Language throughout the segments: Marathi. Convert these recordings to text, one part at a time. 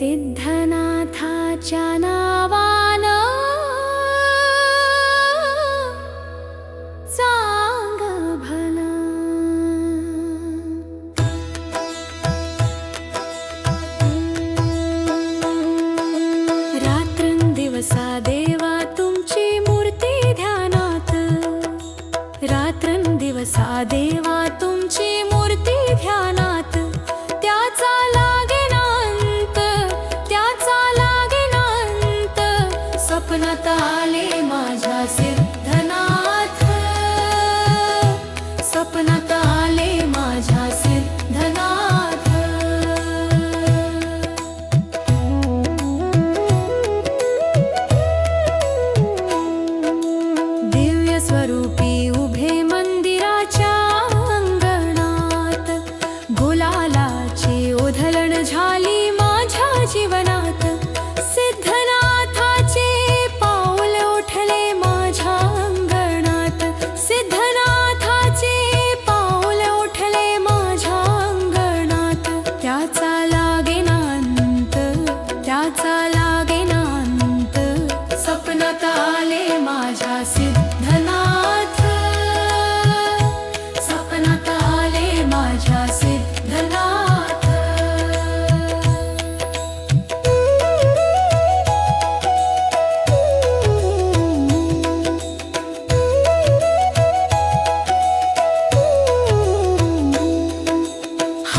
सिद्धनाथा च न स्वप्नात आले माझ्या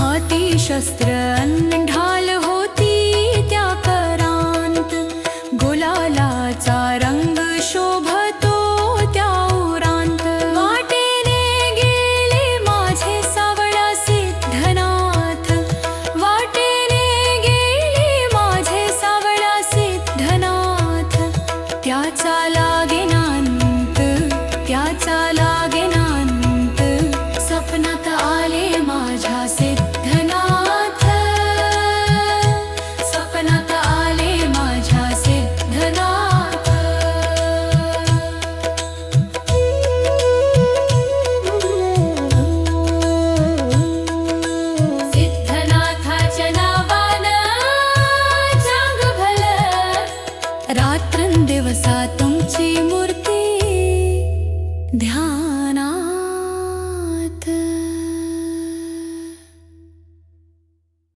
हाती शस्त्र ढाल होती त्या करांत. गोलाला चारा